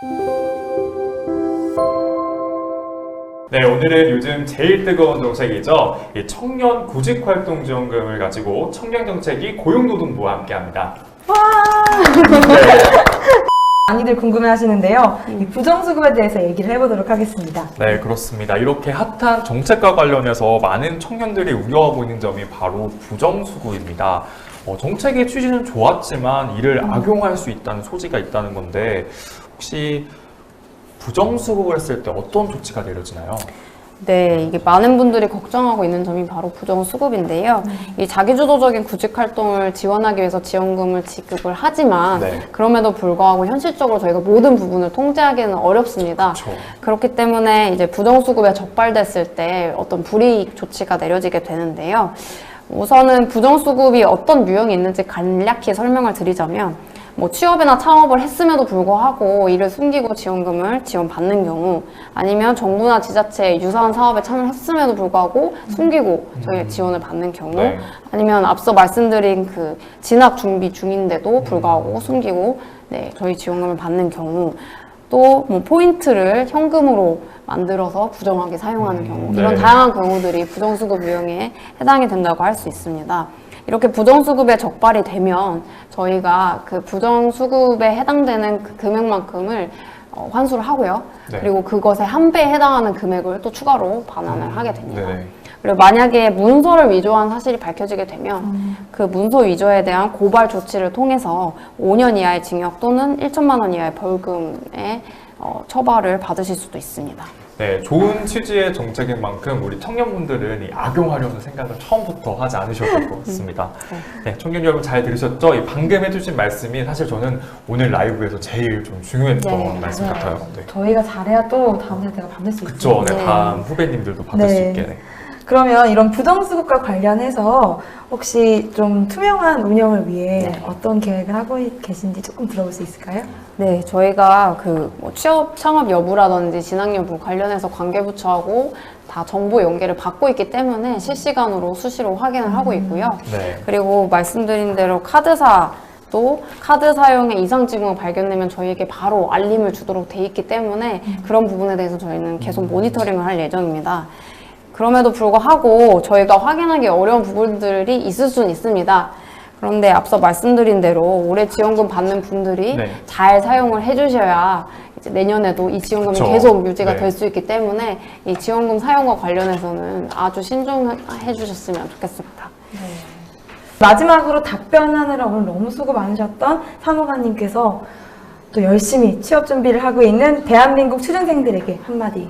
네, 오늘은 요즘 제일 뜨거운 정책이죠. 이 청년 구직활동지원금을 가지고 청년정책이 고용노동부와 함께합니다. 네, 많이들 궁금해 하시는데요. 이 부정수급에 대해서 얘기를 해보도록 하겠습니다. 네, 그렇습니다. 이렇게 핫한 정책과 관련해서 많은 청년들이 우려하고 있는 점이 바로 부정수급입니다. 어, 정책의 취지는 좋았지만 이를 악용할 수 있다는 소지가 있다는 건데 혹시 부정수급을 했을 때 어떤 조치가 내려지나요? 네, 이게 많은 분들이 걱정하고 있는 점이 바로 부정수급인데요. 이 자기주도적인 구직 활동을 지원하기 위해서 지원금을 지급을 하지만 네. 그럼에도 불구하고 현실적으로 저희가 모든 부분을 통제하기는 어렵습니다. 그렇죠. 그렇기 때문에 이제 부정수급에 적발됐을 때 어떤 불이익 조치가 내려지게 되는데요. 우선은 부정수급이 어떤 유형이 있는지 간략히 설명을 드리자면 뭐 취업이나 창업을 했음에도 불구하고 이를 숨기고 지원금을 지원받는 경우 아니면 정부나 지자체의 유사한 사업에 참여했음에도 불구하고 숨기고 저희 지원을 받는 경우 네. 아니면 앞서 말씀드린 그 진학 준비 중인데도 불구하고 숨기고 네, 저희 지원금을 받는 경우 또 뭐 포인트를 현금으로 만들어서 부정하게 사용하는 음, 경우 네. 이런 다양한 경우들이 부정수급 유형에 해당이 된다고 할 수 있습니다. 이렇게 부정수급에 적발이 되면 저희가 그 부정수급에 해당되는 그 금액만큼을 어, 환수를 하고요. 네. 그리고 그것의 한 배에 해당하는 금액을 또 추가로 반환을 하게 됩니다. 네. 그리고 만약에 문서를 위조한 사실이 밝혀지게 되면 그 문서 위조에 대한 고발 조치를 통해서 5년 이하의 징역 또는 1천만 원 이하의 벌금의 어, 처벌을 받으실 수도 있습니다. 네, 좋은 취지의 정책인 만큼 우리 청년분들은 이 악용하려는 생각을 처음부터 하지 않으셔도 될것 같습니다. 네, 청년 여러분 잘 들으셨죠? 이 방금 해주신 말씀이 사실 저는 오늘 라이브에서 제일 좀 중요했던 네, 말씀 맞아요. 같아요. 네. 저희가 잘해야 또 다음 세대가 받을 수 그쵸, 있죠. 네, 네. 다음 후배님들도 받을 수 네. 있게. 네. 그러면 이런 부정수급과 관련해서 혹시 좀 투명한 운영을 위해 네. 어떤 계획을 하고 계신지 조금 들어볼 수 있을까요? 네, 저희가 그뭐 취업 창업 여부라든지 진학 여부 관련해서 관계부처하고 다 정보 연계를 받고 있기 때문에 실시간으로 수시로 확인을 하고 있고요. 네. 그리고 말씀드린 대로 카드사 또 카드 사용에 이상 징후가 발견되면 저희에게 바로 알림을 주도록 돼 있기 때문에 그런 부분에 대해서 저희는 계속 모니터링을 할 예정입니다. 그럼에도 불구하고 저희가 확인하기 어려운 부분들이 있을 수는 있습니다. 그런데 앞서 말씀드린 대로 올해 지원금 받는 분들이 네. 잘 사용을 해주셔야 이제 내년에도 이 지원금이 그쵸. 계속 유지가 네. 될수 있기 때문에 이 지원금 사용과 관련해서는 아주 신중해 주셨으면 좋겠습니다. 마지막으로 답변하느라 오늘 너무 수고 많으셨던 사무관님께서 또 열심히 취업 준비를 하고 있는 대한민국 취준생들에게 한마디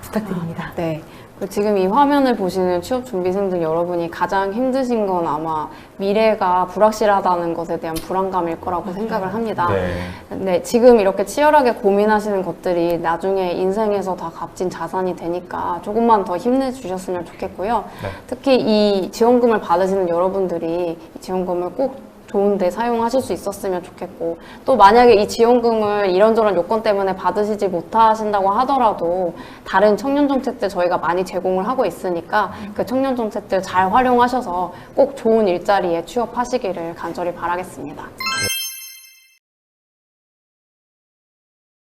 부탁드립니다. 네. 그 지금 이 화면을 보시는 취업 준비생들 여러분이 가장 힘드신 건 아마 미래가 불확실하다는 것에 대한 불안감일 거라고 생각을 합니다. 네. 근데 지금 이렇게 치열하게 고민하시는 것들이 나중에 인생에서 다 값진 자산이 되니까 조금만 더 힘내주셨으면 좋겠고요. 네. 특히 이 지원금을 받으시는 여러분들이 이 지원금을 꼭 좋은데 사용하실 수 있었으면 좋겠고 또 만약에 이 지원금을 이런저런 요건 때문에 받으시지 못하신다고 하더라도 다른 청년 정책들 저희가 많이 제공을 하고 있으니까 그 청년 정책들 잘 활용하셔서 꼭 좋은 일자리에 취업하시기를 간절히 바라겠습니다.